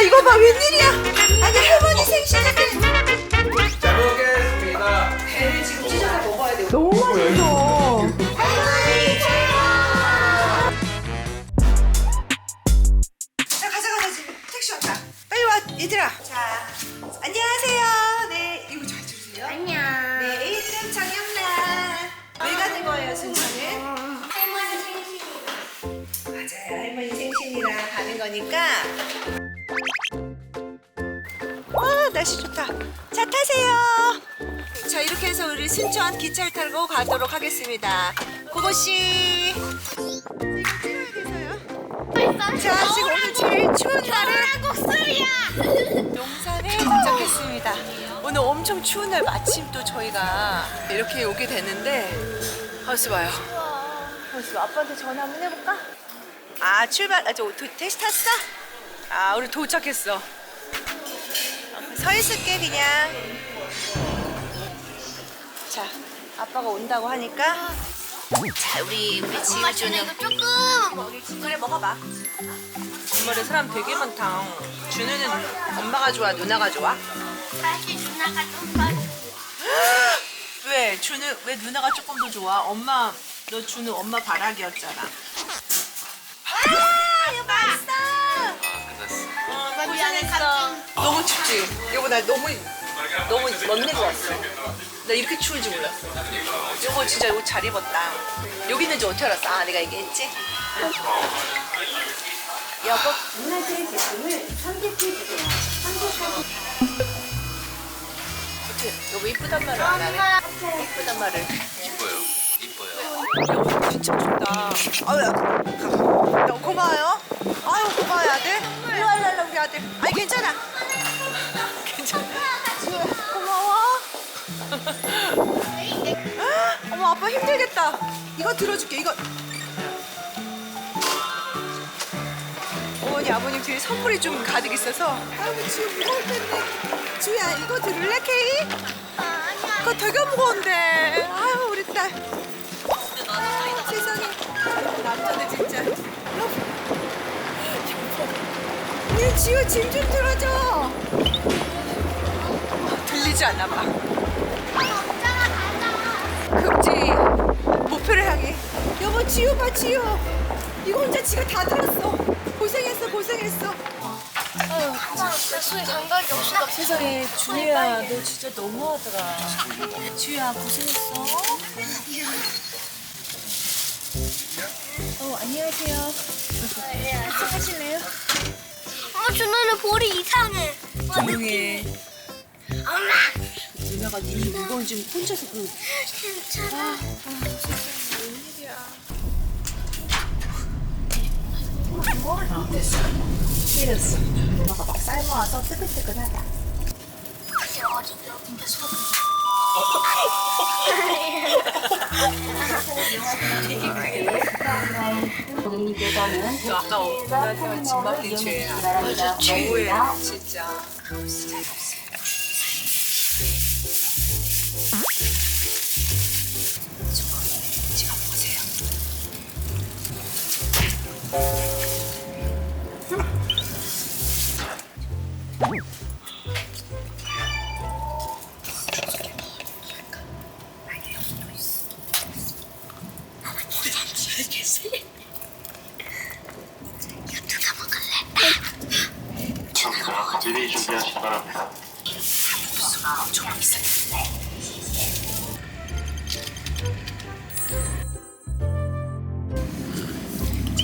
야 이거 봐 웬일이야? 아니 할머니 생신인데 잘 먹겠습니다. 배를 지금 찢어서 먹어야 돼. 너무 맛있어. 자 가자 가자 지금 택시 왔다. 빨리 와 얘들아. 자 안녕하세요. 네 이거 잘 들으세요? 안녕. 네 A팀 정영란. 왜 가는 거예요 순천은? 할머니 생신이. 맞아요 할머니 생신이라 가는 거니까. 날씨 좋다. 차 타세요. 자 이렇게 해서 우리 순천 기차를 타고 가도록 하겠습니다. 고고 씨. 자 지금 오늘 제일 추운 날을 국수야. 용산에 도착했습니다. 오늘 엄청 추운 날 마침 또 저희가 이렇게 오게 되는데 하우스 봐요. 하우스 아빠한테 전화 한번 해볼까? 아 출발 아저 택시 탔어? 아 우리 도착했어. 서 있을게 그냥. 자 아빠가 온다고 하니까 자 우리 우리 엄마 지우 저는 준우 이거 조금. 그래 먹어봐. 엄마를 사람 되게 많다. 준우는 엄마가 좋아 누나가 좋아? 사실 누나가 좀 더. 왜 준우 왜 누나가 조금 더 좋아? 엄마 너 준우 엄마 바라기였잖아. 아 너무 춥지? 여보 나 너무 너무 먼 데로 왔어. 나 이렇게 추울 줄 몰랐어. 여보 진짜 옷 잘 입었다. 여기 있는 줄 어떻게 알았어? 아 내가 얘기했지? 여보. 어떻게 여보 이쁘단 말을 안 하네? 이쁘단 말을. 이뻐요. 이뻐요. 야, 진짜 춥다. 아유, 야, 고마워요. 아유, 고마워요, 아들. 일로 와, 일로 와, 우리 아들. 아니. 괜찮아. 어머, 아빠 힘들겠다. 이거 들어줄게, 이거. 어머니, 아버님 뒤에 선물이 좀 가득 있어서. 아이고, 지금 무거울 텐데. 주야, 이거 들을래, 케이? 그거 되게 무거운데. 아유, 우리 딸. 세상에 남자들 진짜 얘 지우 짐 좀 들어줘 들리지 않나 봐 지우 봐 지우 이거 혼자 지가 다 들었어 고생했어 고생했어 엄마 수에 감각이 없어. 세상에 준이야 너 진짜 너무하더라 지우야 고생했어 어 안녕하세요 하실래요? 엄마 준호는 볼이 이상해. 조용해 엄마. 누나가 니 무거운 짐 혼자서 그 괜찮아. 이랬 어. 누나가 막 삶아와서 뜨끈뜨끈하다. 너 아까. 맞아, 너무해 진짜.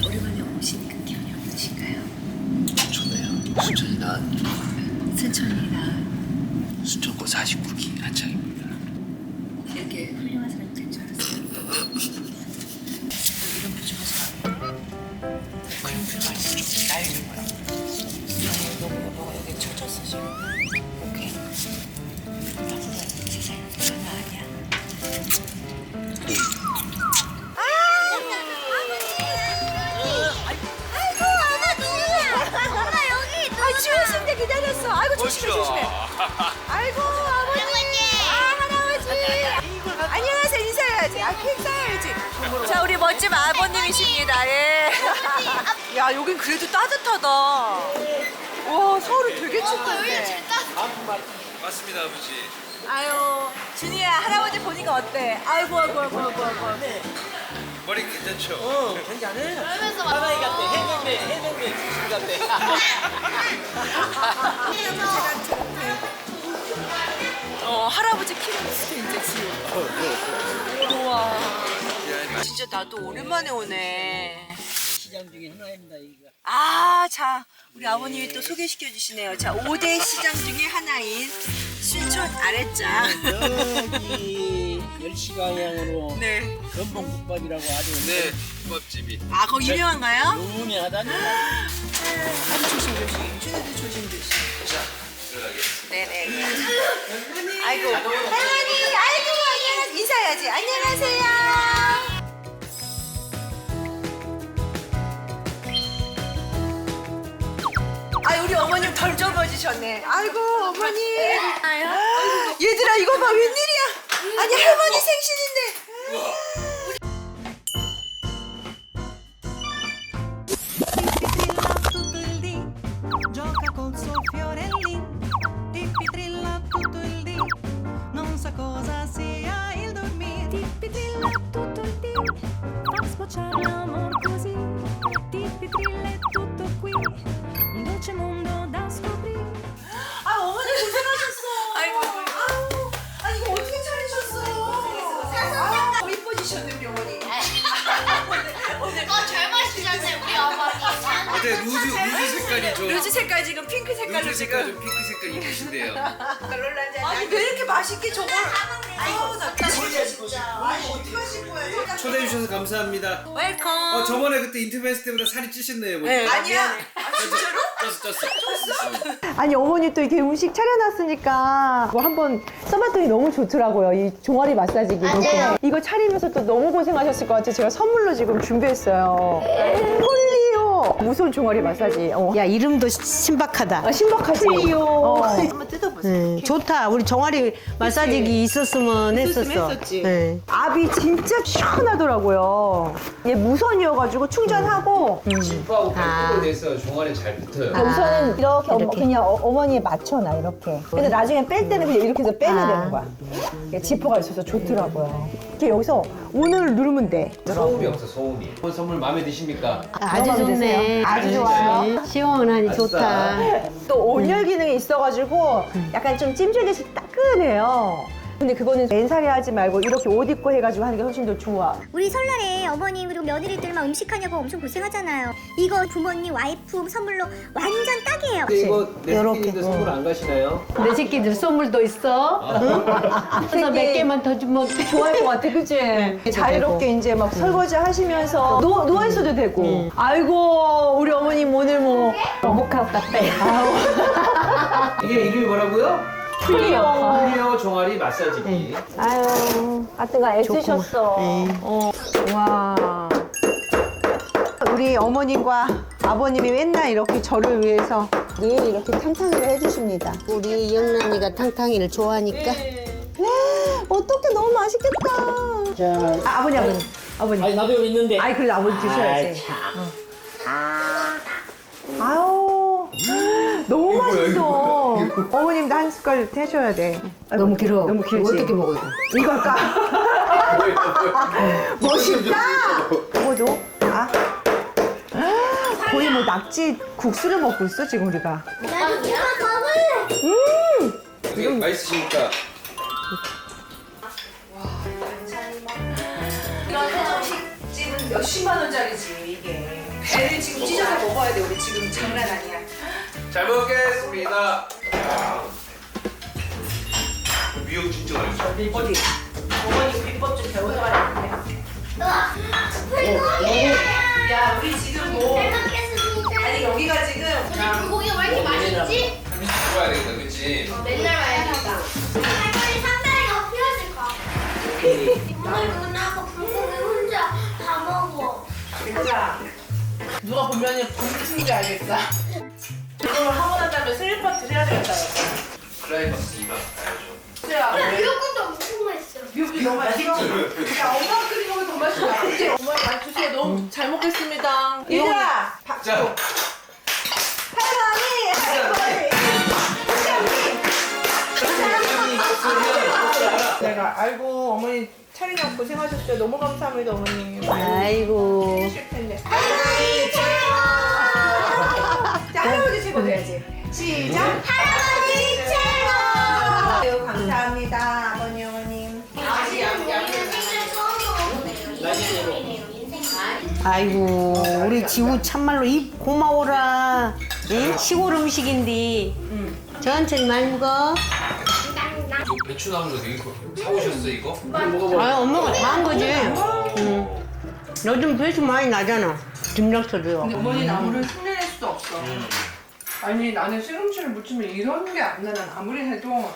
오랜만에 오시니까 기분이 어떠신가요? 좋네요. 순천이 난 순천이랑 순천고 49기 한창입니다. 자 우리 멋진 아버님이십니다. 예. 야 여긴 그래도 따뜻하다. 와 서울은 되게 춥던데. 맞습니다 아버지. 아유 준이야 할아버지 보니까 어때? 아이고 아이고 아이고 아이고 아이고. 머리 괜찮죠? 어 할아버지 키로 비슷해 이제 지금. 진짜 나도 오랜만에 오네. 시장 중에 하나입니다. 이거. 아, 자, 우리 아버님이 또 소개시켜 주시네요. 자, 5대 시장 중에 하나인 순천 아랫장. 여기 10시 방향으로 네. 전봉국밥이라고 아주 네. 국밥집이. 아, 거기 유명한가요? 유명하다니. 아주 조심, 조심. 준이도 조심, 조심. 자 들어가겠습니다. 네네. 아이고. 할머니, 아이고, 안녕. 인사해야지. 안녕하세요. 아, 우리 어머님 덜 젊어지셨네. 아이고, 어머니. 얘들아, 이거 봐, 웬일이야? 아니, 할머니 생신인데. cosa sia il dormire. Tutto il dì, fa sbocciare 색깔이 좀. 루즈 색깔 지금 핑크 색깔로 루즈 색깔 지금 좀 핑크 색깔 입으신데요. 아니 왜 이렇게 맛있게 저걸 아유 나 진짜 아니 어떻게 하실 거예요? 초대해 주셔서 감사합니다. 웰컴 어 저번에 그때 인터뷰 했을 때보다 살이 찌셨네요. 네, 아니야 아, 진짜로? 쪘어 쪘어. 아니 어머니 또 이렇게 음식 차려놨으니까 뭐 한번 써봤더니 너무 좋더라고요 이 종아리 마사지기 맞아요. 이거 차리면서 또 너무 고생하셨을 것 같아요 제가 선물로 지금 준비했어요 폴 리오 무선 종아리 마사지 어. 야 이름도 신박하다. 아, 신박하지 어. 한번 뜯어보세요 네, 좋다. 우리 종아리 마사지기 있었으면 있었으면 했었어. 했었지. 네. 압이 진짜 시원하더라고요 얘 무선이어가지고 충전하고 지퍼하고 아. 벨크로 돼서 종아리 잘 붙어요. 그러니까 우선은 이렇게, 어머- 그냥 어, 머니에 맞춰놔 이렇게 근데 나중에 뺄 때는 그냥 이렇게 해서 빼면 아. 되는 거야 이게 지퍼가 있어서 좋더라고요 이렇게 여기서 오늘 누르면 돼 소음이 없어 소음이. 이번 선물 마음에 드십니까? 아주 들어가면 좋네. 되세요. 아주 좋아요. 네, 시원하니 아싸. 좋다. 또 온열 기능이 있어가지고 약간 좀 찜질듯이 따끈해요. 근데 그거는 맨살에 하지 말고 이렇게 옷 입고 해가지고 하는 게 훨씬 더 좋아. 우리 설날에 어머니 그리고 며느리들만 음식하냐고 엄청 고생하잖아요. 이거 부모님 와이프 선물로 완전 딱이에요. 근데 이거 내 요렇게. 새끼인데 선물 안 가시나요? 내 새끼들 선물도 있어. 응? 그래서 몇 개만 더 주면 좋아할 것 같아, 그치? 자유롭게 이제 막 설거지 하시면서 누워, 누워있어도 되고. 아이고, 우리 어머님 오늘 뭐. 목학 같다. 이게 이름이 뭐라고요? 클리어. 클리어 종아리 마사지기. 아유, 하여튼간 애쓰셨어. 어. 와. 우리 어머님과 아버님이 맨날 이렇게 저를 위해서 늘 이렇게 탕탕이를 해주십니다. 우리 영란이가 탕탕이를 좋아하니까. 어떻게 너무 맛있겠다. 자, 아, 아버님, 아버님. 아버님. 아니 나도 여기 있는데. 아이, 그래, 아버님 드셔야지. 어. 어. 어머님도 한 숟갈 해줘야 돼. 너무 길어. 너무 길지? 어떻게 먹어요? 이거 할까? 멋있다! 먹어도? 아. 거의 뭐 낙지 국수를 먹고 있어, 지금 우리가. 나도 누가 먹을래? 이게 맛있으십니까? 이런 해장식 집은 몇십만 원짜리지 이게 배를 지금 찢어서 먹어야 돼 우리 지금 장난 아니야 잘 먹겠습니다. 미역 진짜 맛있어. 어디? 어머니 비법 좀 배워가라는데 불고기. 야 우리 지금 뭐. 아니 여기가 지금 불고기가 왜 이렇게 맛있지? 좋아야 되겠다, 그치? 맨날 와야겠다. 할머니 산다리가 피어질 것 같아. 오늘 누나가 불고기 혼자 다 먹어. 진짜 누가 보면은 분신줄 알겠다 이걸 하고 난 다음에 슬리퍼 드려야 되겠다. 클라이막스 2박 가야죠. 근데 진짜. 아, 미역국도 엄청 맛있어. 미국이 너무 맛있어. 야, 엄마 끓인 거보다 더 맛있다. 그치? 엄마 아, 주세요. 너무 잘 먹겠습니다. 얘들아! 박수! 자. 할머니! 할머니! 할머니! 할머니! 내가 알고 어머니 차리냐고 고생하셨어요. 너무 감사합니다, 어머님. 아이고. 텐데. 할머니 최고! 돼야지. 시작. 할아버지 최고! 아유, 감사합니다 아버님 어머님. 우리는 처음. 인생이네요, 인생. 아이고 우리 지우 참말로 이 고마워라. 응? 시골 음식인데. 천천히 많이 먹어. 배추 나온 거 되게 사오셨어 이거? 아 엄마가 다 한 거지. 응. 요즘 배수 많이 나잖아. 김장철이요. 어머니 나무를 흉내낼 수도 없어. 아니 나는 시금치를 무치면 이런 게 안 나. 난 아무리 해도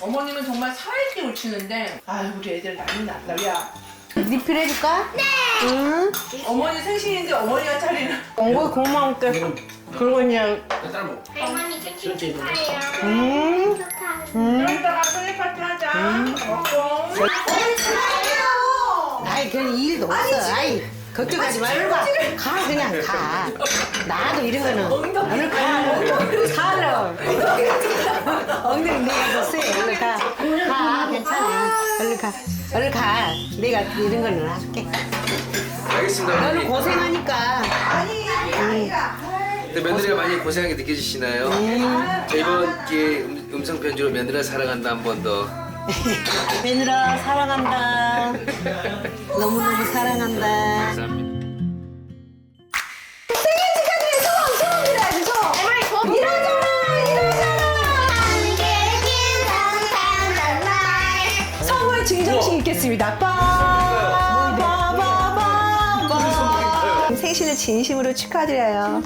어머님은 정말 살기 묻히는데 아 우리 애들 난리 난다. 야 리필 해줄까? 네. 응. 어머니 생신인데 어머니가 차리는. ong고 고마울게. 그리고 이제 딸 먹어. 할머니 생신 축하해요. 음. 축하해요. 그러다가 생일 파티 하자. 먹고. 아이 그런 일도 없어. 아이 걱정하지 말고 가. 가 그냥 가. 나도 이런 거는 오늘 가. 살러. 엉덩이 내가 더 세. 얼른 가. 가 괜찮아. 얼른 가. 얼른 가. 내가 이런 거는 할게. 알겠습니다. 너는 어머니. 고생하니까. 아니 아니 아니라. 근데 며느리가 많이 고생하게 느껴지시나요? 자, 이번 기회에 음, 음성 편지로 며느리를 사랑한다 한 번 더. 며느라 사랑한다. 너무너무 사랑한다. 감사합니다. 선물 증정식 있겠습니다. 빠바바바바. 생신을 진심으로 축하드려요.